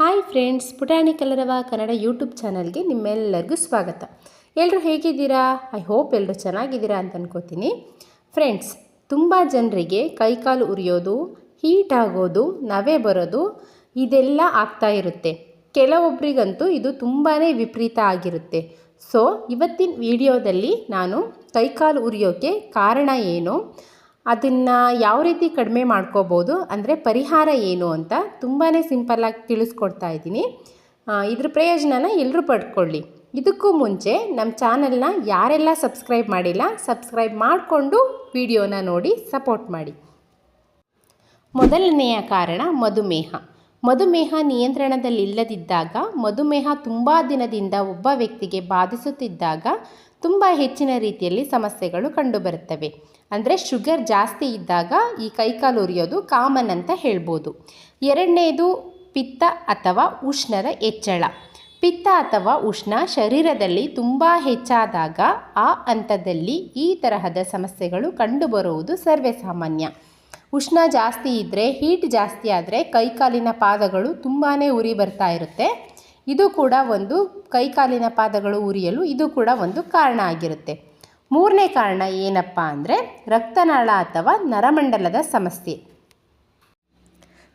Hi friends ಪುಟಾಣಿ ಕಲರವ Kannada YouTube ಚಾನಲ್ಗೆ ನಿಮ್ಮೆಲ್ಲರಿಗೂ ಸ್ವಾಗತ. ಎಲ್ಲರೂ ಹೇಗಿದ್ದೀರಾ? ಐ ಹೋಪ್ ಎಲ್ಲರೂ ಚೆನ್ನಾಗಿದ್ದೀರಾ ಅಂತ ಅನ್ಕೋತೀನಿ. ಫ್ರೆಂಡ್ಸ್ ತುಂಬ ಜನರಿಗೆ ಕೈಕಾಲು ಉರಿಯೋದು ಹೀಟ್ ಆಗೋದು, ನವೆ ಬರೋದು, ಇದೆಲ್ಲ ಆಗ್ತಾ ಇರುತ್ತೆ. ಕೆಲವೊಬ್ಬರಿಗಂತೂ ಇದು ತುಂಬಾ ವಿಪರೀತ ಆಗಿರುತ್ತೆ. ಸೊ ಇವತ್ತಿನ ವಿಡಿಯೋದಲ್ಲಿ ನಾನು ಕೈಕಾಲು ಉರಿಯೋಕ್ಕೆ ಕಾರಣ ಏನು? ಅದನ್ನು ಯಾವ ರೀತಿ ಕಡಿಮೆ ಮಾಡ್ಕೋಬೋದು ಅಂದರೆ ಪರಿಹಾರ ಏನು ಅಂತ ತುಂಬಾ ಸಿಂಪಲ್ಲಾಗಿ ತಿಳಿಸ್ಕೊಡ್ತಾ ಇದ್ದೀನಿ. ಇದ್ರ ಪ್ರಯೋಜನನ ಎಲ್ಲರೂ ಪಡ್ಕೊಳ್ಳಿ. ಇದಕ್ಕೂ ಮುಂಚೆ ನಮ್ಮ ಚಾನಲ್ನ ಯಾರೆಲ್ಲ ಸಬ್ಸ್ಕ್ರೈಬ್ ಮಾಡಿಲ್ಲ, ಸಬ್ಸ್ಕ್ರೈಬ್ ಮಾಡಿಕೊಂಡು ವಿಡಿಯೋನ ನೋಡಿ ಸಪೋರ್ಟ್ ಮಾಡಿ. ಮೊದಲನೆಯ ಕಾರಣ ಮಧುಮೇಹ. ಮಧುಮೇಹ ನಿಯಂತ್ರಣದಲ್ಲಿಲ್ಲದಿದ್ದಾಗ, ಮಧುಮೇಹ ತುಂಬ ದಿನದಿಂದ ಒಬ್ಬ ವ್ಯಕ್ತಿಗೆ ಬಾಧಿಸುತ್ತಿದ್ದಾಗ ತುಂಬ ಹೆಚ್ಚಿನ ರೀತಿಯಲ್ಲಿ ಸಮಸ್ಯೆಗಳು ಕಂಡುಬರುತ್ತವೆ. ಅಂದರೆ ಶುಗರ್ ಜಾಸ್ತಿ ಇದ್ದಾಗ ಈ ಕೈಕಾಲು ಉರಿಯೋದು ಕಾಮನ್ ಅಂತ ಹೇಳ್ಬೋದು. ಎರಡನೇದು ಪಿತ್ತ ಅಥವಾ ಉಷ್ಣದ ಹೆಚ್ಚಳ. ಪಿತ್ತ ಅಥವಾ ಉಷ್ಣ ಶರೀರದಲ್ಲಿ ತುಂಬ ಹೆಚ್ಚಾದಾಗ ಆ ಹಂತದಲ್ಲಿ ಈ ತರಹದ ಸಮಸ್ಯೆಗಳು ಕಂಡುಬರುವುದು ಸರ್ವೇಸಾಮಾನ್ಯ. ಉಷ್ಣ ಜಾಸ್ತಿ ಇದ್ದರೆ ಹೀಟ್ ಜಾಸ್ತಿ ಆದರೆ ಕೈಕಾಲಿನ ಪಾದಗಳು ತುಂಬಾ ಉರಿ ಬರ್ತಾ ಇರುತ್ತೆ. ಇದು ಕೂಡ ಒಂದು ಕೈಕಾಲಿನ ಪಾದಗಳು ಉರಿಯಲು ಇದು ಕೂಡ ಒಂದು ಕಾರಣ ಆಗಿರುತ್ತೆ. ಮೂರನೇ ಕಾರಣ ಏನಪ್ಪ ಅಂದರೆ ರಕ್ತನಾಳ ಅಥವಾ ನರಮಂಡಲದ ಸಮಸ್ಯೆ.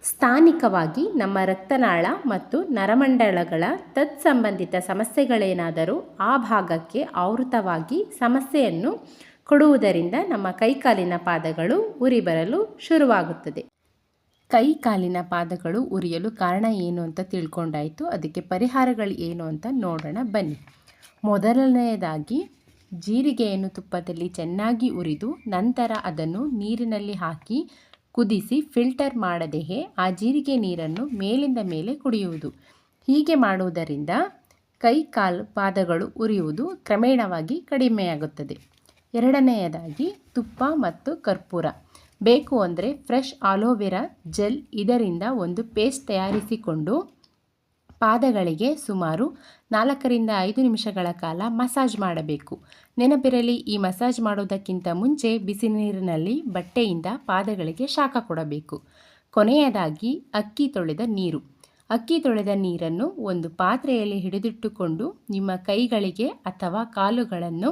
ಸ್ಥಾನಿಕವಾಗಿ ನಮ್ಮ ರಕ್ತನಾಳ ಮತ್ತು ನರಮಂಡಲಗಳ ತತ್ಸಂಬಂಧಿತ ಸಮಸ್ಯೆಗಳೇನಾದರೂ ಆ ಭಾಗಕ್ಕೆ ಆವೃತವಾಗಿ ಸಮಸ್ಯೆಯನ್ನು ಕೊಡುವುದರಿಂದ ನಮ್ಮ ಕೈಕಾಲಿನ ಪಾದಗಳು ಉರಿ ಬರಲು ಶುರುವಾಗುತ್ತದೆ. ಕೈ ಕಾಲಿನ ಪಾದಗಳು ಉರಿಯಲು ಕಾರಣ ಏನು ಅಂತ ತಿಳ್ಕೊಂಡಾಯಿತು. ಅದಕ್ಕೆ ಪರಿಹಾರಗಳು ಏನು ಅಂತ ನೋಡೋಣ ಬನ್ನಿ. ಮೊದಲನೆಯದಾಗಿ ಜೀರಿಗೆಯನ್ನು ತುಪ್ಪದಲ್ಲಿ ಚೆನ್ನಾಗಿ ಉರಿದು ನಂತರ ಅದನ್ನು ನೀರಿನಲ್ಲಿ ಹಾಕಿ ಕುದಿಸಿ ಫಿಲ್ಟರ್ ಮಾಡದೆಯೇ ಆ ಜೀರಿಗೆ ನೀರನ್ನು ಮೇಲಿಂದ ಮೇಲೆ ಕುಡಿಯುವುದು. ಹೀಗೆ ಮಾಡುವುದರಿಂದ ಕೈ ಕಾಲು ಪಾದಗಳು ಉರಿಯುವುದು ಕ್ರಮೇಣವಾಗಿ ಕಡಿಮೆಯಾಗುತ್ತದೆ. ಎರಡನೆಯದಾಗಿ ತುಪ್ಪ ಮತ್ತು ಕರ್ಪೂರ. ಬೇಕು ಅಂದರೆ ಫ್ರೆಶ್ ಆಲೋವೆರಾ ಜೆಲ್ ಇದರಿಂದ ಒಂದು ಪೇಸ್ಟ್ ತಯಾರಿಸಿಕೊಂಡು ಪಾದಗಳಿಗೆ ಸುಮಾರು ನಾಲ್ಕರಿಂದ ಐದು ನಿಮಿಷಗಳ ಕಾಲ ಮಸಾಜ್ ಮಾಡಬೇಕು. ನೆನಪಿರಲಿ, ಈ ಮಸಾಜ್ ಮಾಡೋದಕ್ಕಿಂತ ಮುಂಚೆ ಬಿಸಿ ನೀರಿನಲ್ಲಿ ಬಟ್ಟೆಯಿಂದ ಪಾದಗಳಿಗೆ ಶಾಖ ಕೊಡಬೇಕು. ಕೊನೆಯದಾಗಿ ಅಕ್ಕಿ ತೊಳೆದ ನೀರು. ಅಕ್ಕಿ ತೊಳೆದ ನೀರನ್ನು ಒಂದು ಪಾತ್ರೆಯಲ್ಲಿ ಹಿಡಿದಿಟ್ಟುಕೊಂಡು ನಿಮ್ಮ ಕೈಗಳಿಗೆ ಅಥವಾ ಕಾಲುಗಳನ್ನು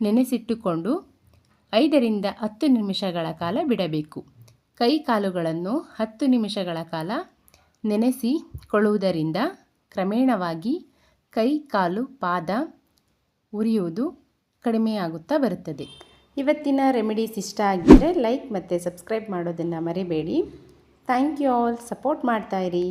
ನೆನೆಸಿಟ್ಟುಕೊಂಡು ಐದರಿಂದ ಹತ್ತು ನಿಮಿಷಗಳ ಕಾಲ ಬಿಡಬೇಕು. ಕೈ ಕಾಲುಗಳನ್ನು ಹತ್ತು ನಿಮಿಷಗಳ ಕಾಲ ನೆನೆಸಿಕೊಳ್ಳುವುದರಿಂದ ಕ್ರಮೇಣವಾಗಿ ಕೈ, ಕಾಲು, ಪಾದ ಉರಿಯುವುದು ಕಡಿಮೆಯಾಗುತ್ತಾ ಬರುತ್ತದೆ. ಇವತ್ತಿನ ರೆಮಿಡೀಸ್ ಇಷ್ಟ ಆಗಿದ್ದರೆ ಲೈಕ್ ಮತ್ತು ಸಬ್ಸ್ಕ್ರೈಬ್ ಮಾಡೋದನ್ನು ಮರಿಬೇಡಿ. Thank you all. ಸಪೋರ್ಟ್ ಮಾಡ್ತಾಯಿರಿ